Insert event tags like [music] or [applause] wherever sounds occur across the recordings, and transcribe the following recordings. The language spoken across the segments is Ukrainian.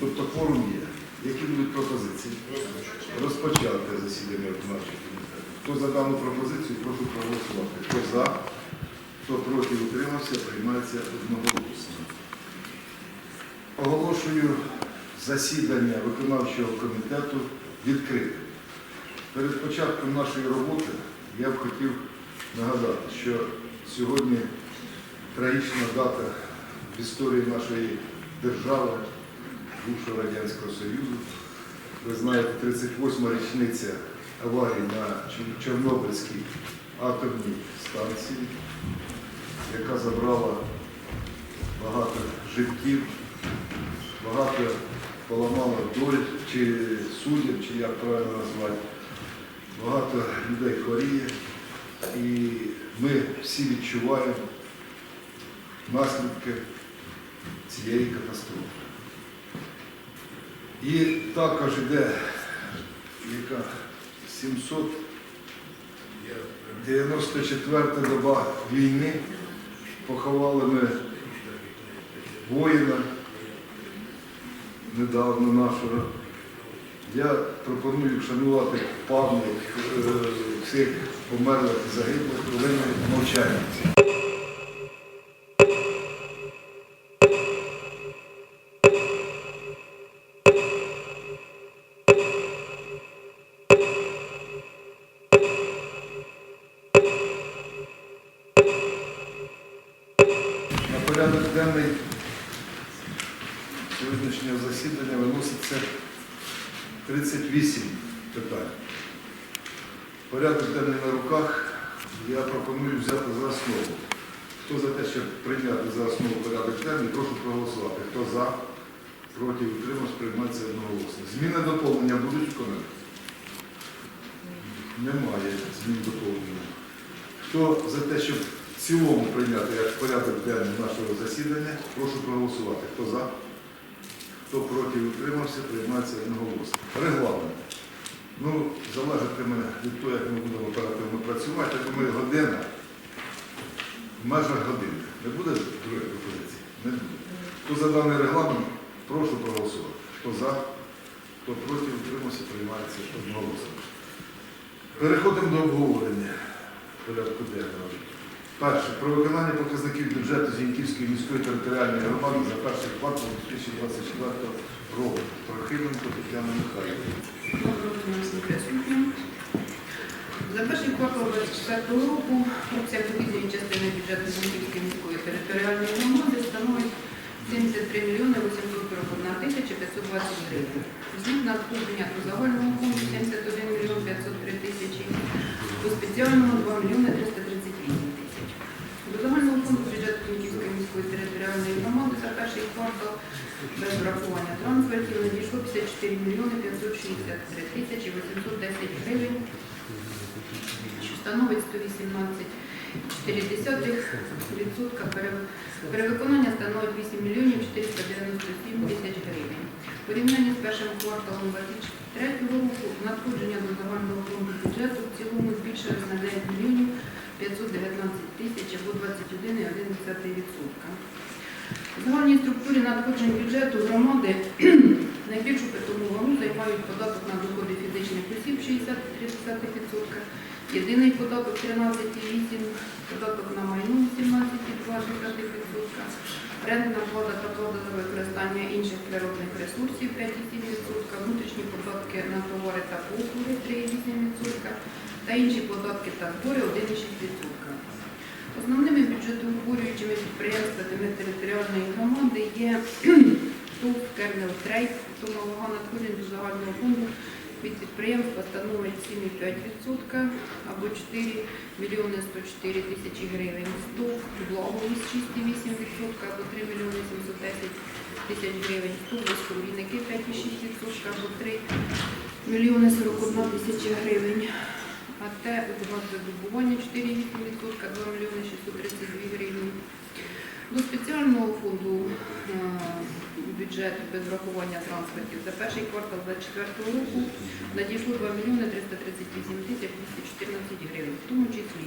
Тобто кворум є. Які будуть пропозиції? Розпочати засідання виконавчого комітету. Хто за дану пропозицію, прошу проголосувати. Хто за, хто проти утримався, приймається одноголосно. Оголошую засідання виконавчого комітету відкритим. Перед початком нашої роботи я б хотів нагадати, що сьогодні трагічна дата в історії нашої держави, бувшого Радянського Союзу. Ви знаєте, 38-ма річниця аварії на Чорнобильській атомній станції, яка забрала багато життів, багато поламала доль чи суддів, чи як правильно назвати. Багато людей хворіє, і ми всі відчуваємо наслідки цієї катастрофи. І також йде яка 794 доба війни. Поховали ми воїна недавно нашого. Я пропоную вшанувати пам'ять е, всіх померлих і загиблих хвилиною мовчання. Засідання виноситься 38 питань. Порядок денний на руках. Я пропоную взяти за основу. Хто за те, щоб прийняти за основу порядок денний, прошу проголосувати. Хто за, проти, утримався, приймається одноголосно. Зміни доповнення будуть виконані? Немає змін доповнення. Хто за те, щоб в цілому прийняти як порядок денний нашого засідання, прошу проголосувати. Хто за? Хто проти утримався, приймається одноголосно. Регламент. Ну, залежатиме від того, як ми будемо оперативно працювати, я думаю, година, в межах години. Не буде другої пропозиції? Не буде. Хто за даний регламент, прошу проголосувати. Хто за, хто проти утримався, приймається одноголосно. Переходимо до обговорення порядку денного. Перше. Про виконання показників бюджету Зіньківської міської територіальної громади за перший квартал 2024 року. Трохименко Тетяна Михайлівна. За перший квартал 2024 року обсяг доходної частини бюджету Зінківської міської територіальної громади становить 73 мільйони 841 тисяча 520 гривень. З них надходження до загального фонду 71 мільйон 503 тисячі, до спеціального 2 мільйони 338 тисяч. До загального фонду бюджету Зінківської міської територіальної громади за перший квартал без врахування трансфертів надійшло 54 мільйони 563 тисячі 810 гривень, що становить 118,4%. Перевиконання становить 8 мільйонів 497 тисяч гривень. В порівнянні з першим кварталом 2023 року надходження до загального фонду бюджету в цілому збільшилось на 9 мільйонів 519 тисяч або 21,1%. В загальній структурі надходжень бюджету громади [clears throat] найбільшу питому вагу займають податок на доходи фізичних осіб 63,3%, єдиний податок 13,8%, податок на майно 17,2%, рентна плата та плата за використання інших природних ресурсів 5,7%, внутрішні податки на товари та послуги 3,8% та інші податки та збори 1,6%. Основними бюджетоутворюючими підприємствами територіальної громади є [clears throat] ТУВ Кернел Трейд, сума вага надходжень до загального фонду від підприємства становить 7,5% або 4 мільйони 104 тисячі гривень. СТОВ Благовість 6,8% або 3 мільйони 710 тисяч гривень. СТОВ Безкровійники 5,6% або 3 мільйони 41 тисяча гривень. А те газодобування 4,8%, 2 мільйони 632 гривні. До спеціального фонду е, бюджету без врахування трансфертів за перший квартал 2024 року надійшло 2 мільйони 338 тисяч 214 гривень, в тому числі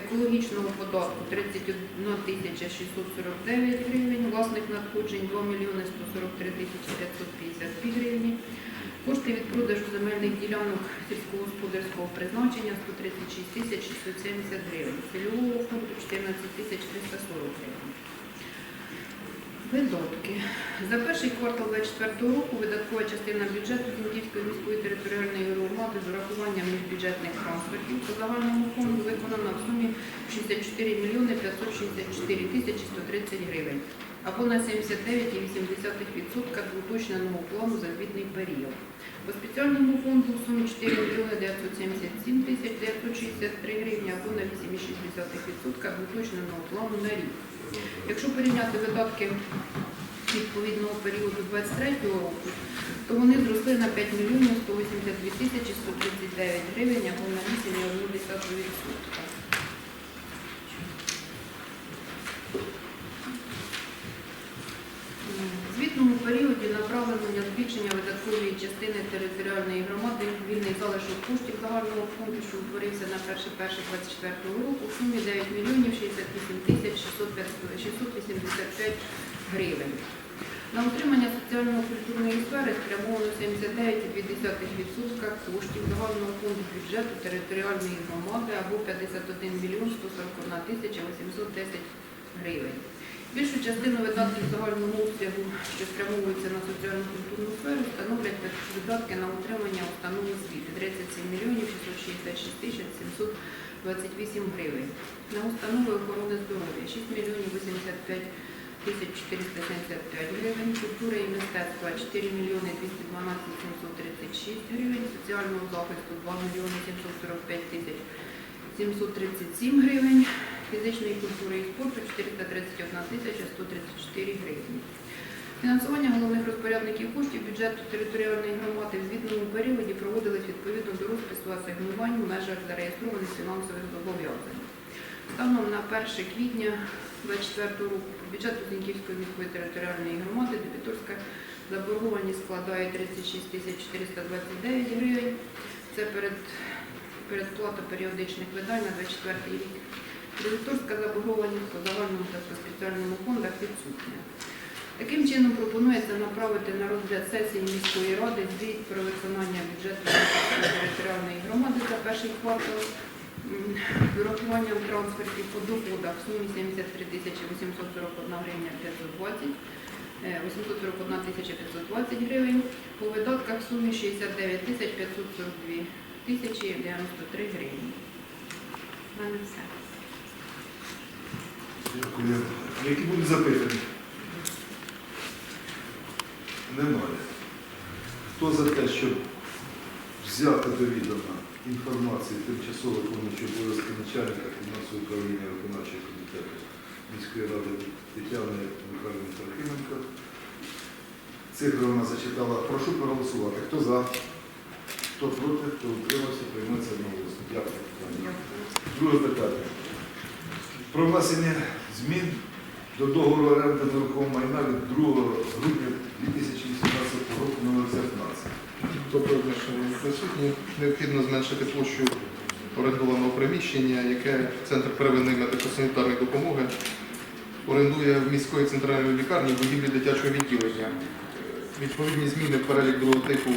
екологічного податку 31 тисяча 649 гривень, власних надходжень 2 мільйони 143 тисячі 552 гривні, кошти від продажу земельних ділянок сільськогосподарського призначення 136 тисяч 670 гривень, цільового фонду 14 тисяч 340 гривень. Видатки. За перший квартал 2024 року видаткова частина бюджету Зінківської міської територіальної громади з урахуванням міжбюджетних трансфертів по загальному фонду виконана в сумі 64 мільйони 564 тисячі 130 гривень або на 79,8% до уточненого плану за звітний період. По спеціальному фонду в сумі 4 мільйони 977 тисяч 963 гривні або на 8,6% до уточненого плану на рік. Якщо порівняти видатки відповідного періоду 23 року, то вони зросли на 5 мільйонів 182 тисячі 139 гривень або на 8,1%. В звітному періоді направлено на збільшення видаткової частини територіальної громади вільний залишок коштів загального фонду, що утворився на 1.1.24 року в сумі 9 мільйонів 68 тисяч 685 гривень. На утримання соціально-культурної сфери спрямовано 79,2% коштів загального фонду бюджету територіальної громади або 51 мільйон 141 тисяча 810 гривень. Більшу частину видатків загального обсягу, що спрямовуються на соціально-культурну сферу, становлять видатки на утримання установ освіти 37 мільйонів 666 тисяч 728 гривень. На установи охорони здоров'я 6 мільйонів 85 тисяч 475 гривень, культура і мистецтва 4 мільйони 212 736 гривень, соціального захисту 2 мільйони 745 тисяч 737 гривень, фізичної культури і спорту 431 134 гривні. Фінансування головних розпорядників коштів бюджету територіальної громади в звітному періоді проводились відповідно до розпису асигнувань в межах зареєстрованих фінансових зобов'язань. Станом на 1 квітня 2024 року бюджету Зіньківської міської територіальної громади дебіторська заборгованість складає 36 429 гривень. Це перед, передплата періодичних видань на 24 рік. Кредиторська заборгованість по загальному та по спеціальному фондах відсутня. Таким чином пропонується направити на розгляд сесії міської ради звіт про виконання бюджету територіальної громади за перший квартал з урахуванням трансфертів по доходах в сумі 73 тисячі 841 гривня 520, е, 841 тисяча 520 гривень, по видатках в сумі 69 тисяч 542 тисячі 93 гривні. Мене все. Дякую. Які будуть запитання? Немає. Хто за те, щоб взяти до відома інформацію тимчасово виконуючого обов'язки начальника фінансового управління виконавчого комітету міської ради Тетяни Михайловни Трохименко? Цифри вона зачитала. Прошу проголосувати. Хто за? Хто проти, хто утримався, прийметься одноголосно. Дякую. Друге питання. Про внесення змін до договору оренди нерухомого майна від 2 грудня 2018 року номер 19. Доброго дня, шановні присутні. Необхідно зменшити площу орендованого приміщення, яке Центр первинної медико-санітарної допомоги орендує в міської центральної лікарні будівлі дитячого відділення. Відповідні зміни в перелік другого типу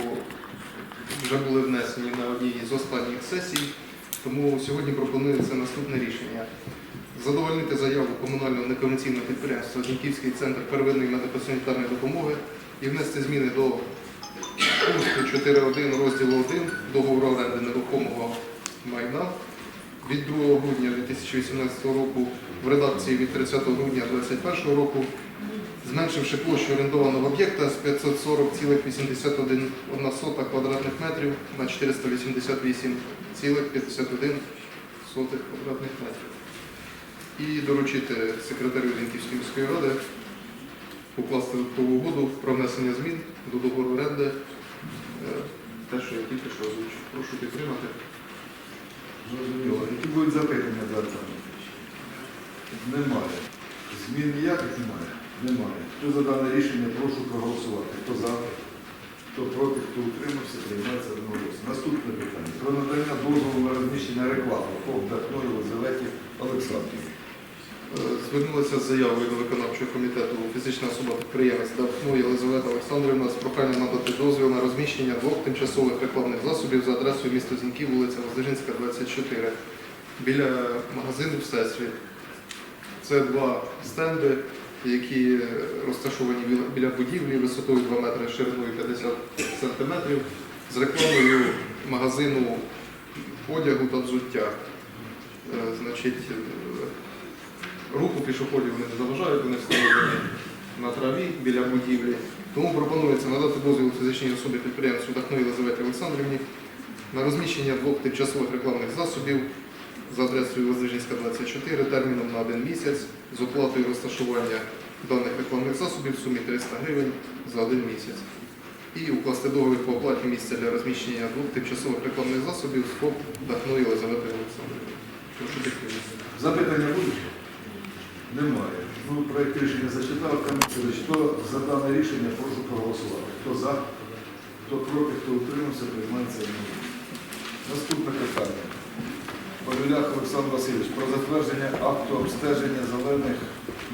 вже були внесені на одній з останніх сесій, тому сьогодні пропонується наступне рішення. Задовольнити заяву комунального некомерційного підприємства Зіньківський центр первинної медико-санітарної допомоги і внести зміни до пункту 4.1 розділу 1 договору оренди нерухомого майна від 2 грудня 2018 року в редакції від 30 грудня 2021 року, зменшивши площу орендованого об'єкта з 540,81 квадратних метрів на 488,51 квадратних метрів. І доручити секретарю Зінківської міської ради укласти додаткову угоду про внесення змін до договору оренди. Е, Те, що я тільки що озвучив. Прошу підтримати. Зрозуміло. Які будуть запитання зараз? Немає. Змін ніяких немає. Немає. Хто за дане рішення, прошу проголосувати. Хто за, хто проти, хто утримався, приймається одноголосно. Наступне питання. Про надання дозволу на розміщення реклами по Дахної Лизаветі Олександрівні. Звернулася з заявою до виконавчого комітету фізична особа підприємець Дахно Єлизавета Олександрівна з проханням надати дозвіл на розміщення двох тимчасових рекламних засобів за адресою міста Зіньків, вулиця Воздвижинська, 24, біля магазину Всесвіт. Це два стенди, які розташовані біля- будівлі висотою 2 метри, шириною 50 сантиметрів, з рекламою магазину одягу та взуття. Е, Значить, руху пішоходів вони не заважають, вони встановлені на траві біля будівлі. Тому пропонується надати дозвіл фізичній особі підприємцю Дахну Єлизаветі Олександрівні на розміщення двох тимчасових рекламних засобів за адресою Воздвижинська 24 терміном на один місяць з оплатою розташування даних рекламних засобів в сумі 300 гривень за один місяць. І укласти договір по оплаті місця для розміщення двох тимчасових рекламних засобів з ФОП Дахну Єлизавети Олександрівни. Запитання будуть? Немає. Ну, проєкт рішення зачитав. Хто за дане рішення, прошу проголосувати. Хто за, хто проти, хто утримався, приймається одноголосно. Наступне питання. Павелях Олександр Васильович про затвердження акту обстеження зелених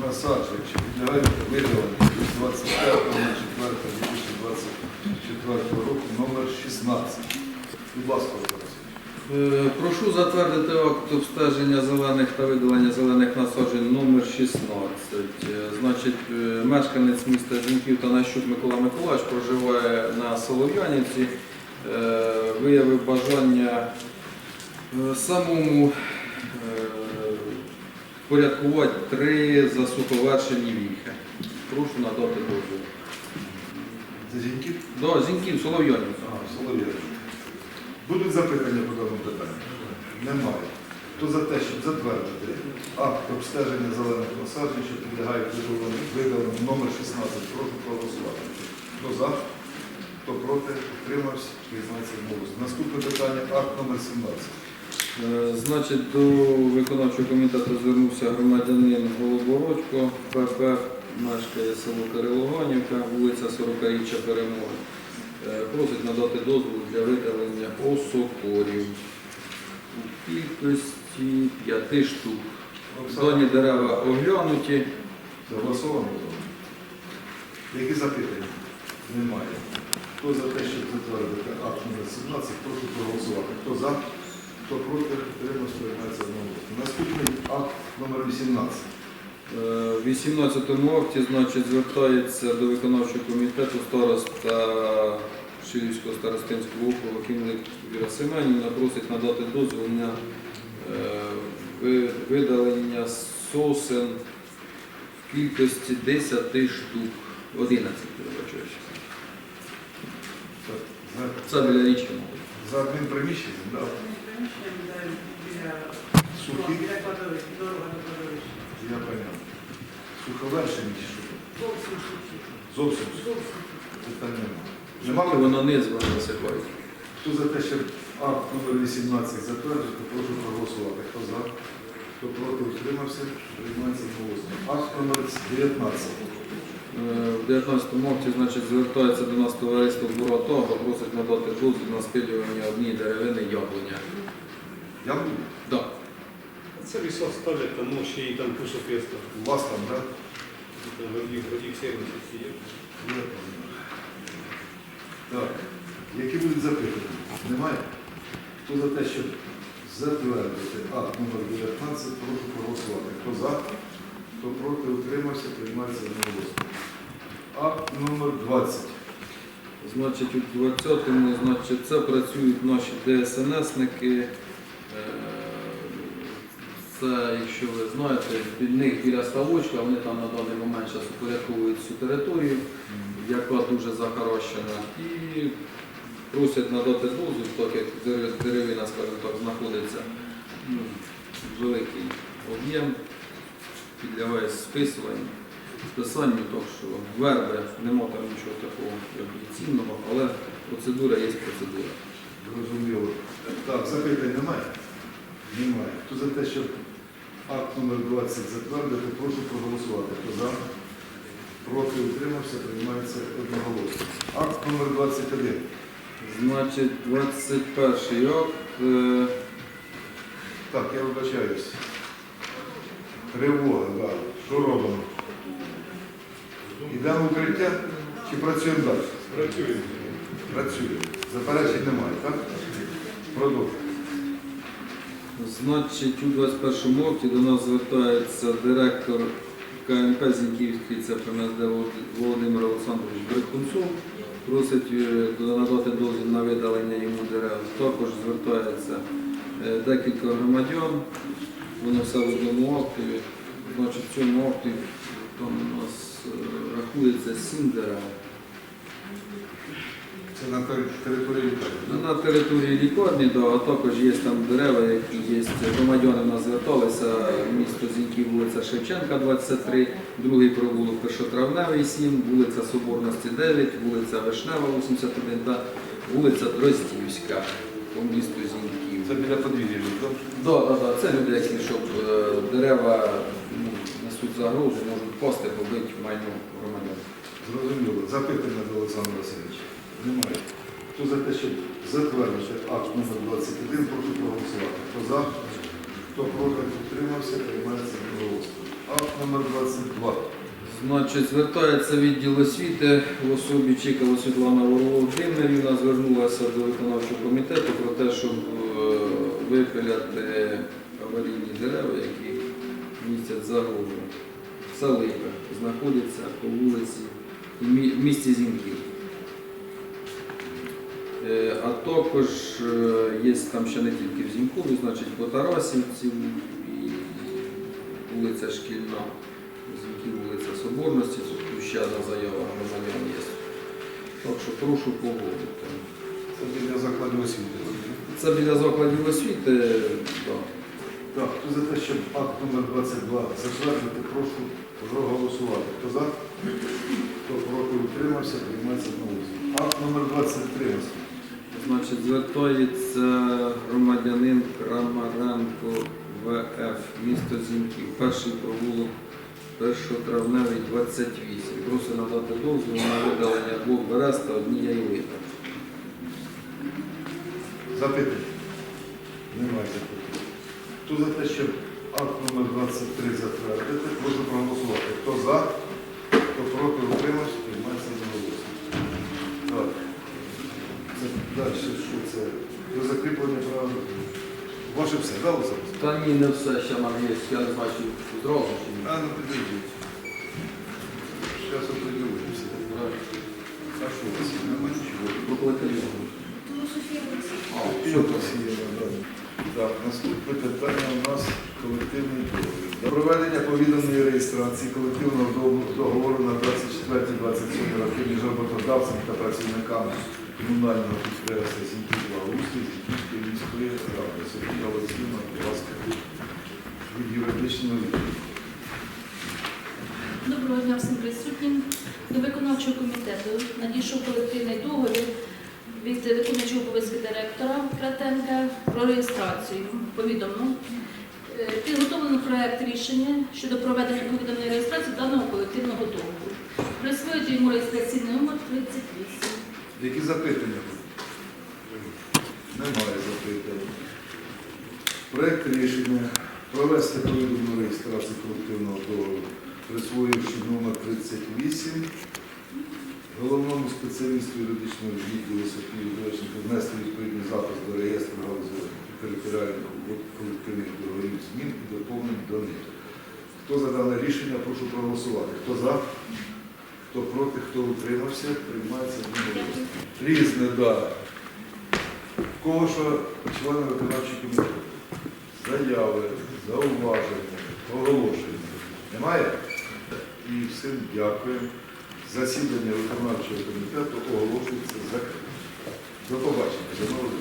насаджень, що підлягають видаленню від 25.04.2024 року номер 16. Будь ласка, Е, Прошу затвердити акт обстеження зелених та видалення зелених насаджень 16. Е, Значить, е, мешканець міста Зіньків та Нащук Микола Миколаївич проживає на Солов'янівці, е, виявив бажання самому впорядкувати три засуховершені віхи. Прошу надати дозвіл. Це Зіньків, Солов'янівка. Ага, Солов'янівка. Будуть запитання по даному питанню? Немає. Хто за те, щоб затвердити акт обстеження зелених насаджень, що підлягають видаленню номер 16, прошу проголосувати. Хто за, хто проти, утримався, приймається голосно. Наступне питання, акт номер 17. Е, Значить, до виконавчого комітету звернувся громадянин Голобородько, ПП, мешкає село Кирилоганівка, вулиця 40-річчя Перемоги. Е, Просить надати дозвіл для видалення осокорів у кількості п'яти штук. Зоні дерева оглянуті. Заголосовано? Які запитання? Немає. Хто за те, щоб затвердити акт номер 17, прошу проголосувати. Хто за, хто проти, утримався, приймається одноголосно. Наступний акт номер 18. Е, В 18 акті значить, звертається до виконавчого комітету староста Шилівського старостинського округу Кімник Віра Семенівна просить надати дозвіл на видалення сосен в кількості 10 штук. 11, перебачуючи. Це біля річки, мабуть. За одним приміщенням, да? Сухі? Я поняв. Суховершені чи що? Зовсім сухі. Питань немає. Нема Тільки воно низ вони висипають. Хто за те, щоб акт номер 18 затвердити, прошу проголосувати. Хто за? Хто проти утримався, приймається голосно. Акт номер 19. Е, В 19 акті значить, звертається до нас товариство Буратога, просить надати дозвіл на спилювання однієї деревини яблуня. Я буду. Так. Це лісо ставлять, тому ще і там кусок п'єста. У вас там, так? Водів сервісі є. Так. Які будуть запитання? Немає? Хто за те, щоб затвердити акт номер 19, прошу проголосувати. Хто за? Хто проти утримався, приймається одноголосно. Акт номер 20. Значить, у 20-му, значить, це працюють наші ДСНСники. Е, Це, якщо ви знаєте, від них біля ставочка, вони там на даний момент зараз упорядковують всю територію, яка дуже захарощена. І просять надати дозвіл, так як дерев- деревина, скажімо так, знаходиться ну, великий об'єм, підлягає списуванню, списанню, так що верби, нема там нічого такого цінного, але процедура є процедура. Зрозуміло. Так, запитань немає? Немає. Хто за те, щоб акт номер 20 затвердити, прошу проголосувати. Хто за? проти утримався, приймається одноголосно. Акт номер 21. Значить, 21 акт. е, Так, я вибачаюсь. Тривога, да. Що робимо? Йдемо в укриття чи працюємо далі? Працюємо. Працюємо. Заперечень немає, так? Продовжуємо. Значить, у 21 акті до нас звертається директор КНП Зіньківський, це ПМСД Володимир Олександрович Брехунцов. Просить е, надати дозвіл на видалення йому дерев. Також звертається е, декілька громадян. Воно все в одному активі. Значить, в цьому активі там у нас е, рахується сім дерев. Це на території лікарні. На території лікарні, да, а також є там дерева, які є. Громадяни в нас зверталися, місто Зіньків, вулиця Шевченка, 23, другий провулок Першотравневий, 7, вулиця Соборності 9, вулиця Вишнева, 81 та вулиця Дроздівська по місту Зіньків. Це біля подвір'я, так? Да, да, да. Це люди, які щоб е, дерева ну, несуть загрозу, можуть пасти, побити майно громадян. Зрозуміло. Запитання до Олександра Васильовича. Немає. Хто за те, щоб затвердити акт номер 21, прошу проголосувати. Хто за, хто проти, утримався, приймається одноголосно. Акт номер 22. Значить, звертається відділ освіти в особі Чикова Світлана Володимирівна, звернулася до виконавчого комітету про те, щоб е, випиляти аварійні дерева, які містять загрозу. Це липа знаходиться по вулиці в місті Зінків. Е, А також е, є там ще не тільки в Зінькові, значить по Тарасівці вулиця Шкільна. Зіньків вулиця Соборності, тут ще одна заява громадян є. Так що прошу погодити. Це біля закладів освіти. Це біля закладів освіти. Да. Так, хто за те, щоб акт номер 22 затвердити, прошу проголосувати. Хто за, хто проти, утримався, приймається одноголосно. Акт номер 23. Значить, звертається громадянин Крамаренко ВФ, місто Зіньків, перший провулок першотравневий 28. Просить надати дозвіл на видалення двох берез та однієї липи. Запитання? Немає запитань. Хто за те, щоб акт номер 23 затвердити, прошу проголосувати. Хто за, хто проти, утримався, приймається одноголосно. Так. Далі що це? До закріплення права. Ваше все, да, Олександр? Та ні, не все, ще нам є, я не чи зразу чи ні. А, ну підійдіть. Зараз оприділимося. А що у вас? Немає нічого. Покликали. А, Що у вас є? да. Так, наступне питання у нас колективний договір. Для проведення повідомленої реєстрації колективного договору на 24-27 роки між роботодавцем та працівниками комунального підприємства Сіньків Благоустрій Сіньківської міської ради. Софія Олексійовна, будь ласка, від юридичного. Доброго дня всім присутнім. До виконавчого комітету надійшов колективний договір від виконуючого обов'язки директора Кратенка про реєстрацію. Повідомлено. Е, Підготовлено проект рішення щодо проведення повідомленої реєстрації даного колективного договору. Присвоїти йому реєстраційний номер 38. Які запитання? Немає запитань. Проект рішення провести повідомлену реєстрацію колективного договору, присвоївши номер 38, головному спеціалісту юридичного відділу Софії Доченко внести відповідний запис до реєстру галузі територіальних колективних договорів змін і доповнень до них. Хто за дане рішення, прошу проголосувати. Хто за? Хто проти, хто утримався, приймається одноголосно. Різне, да. Кого що члени виконавчого комітету? Заяви, зауваження, оголошення. Немає? І всім дякую. Засідання виконавчого комітету оголошується закритим. До побачення. Нових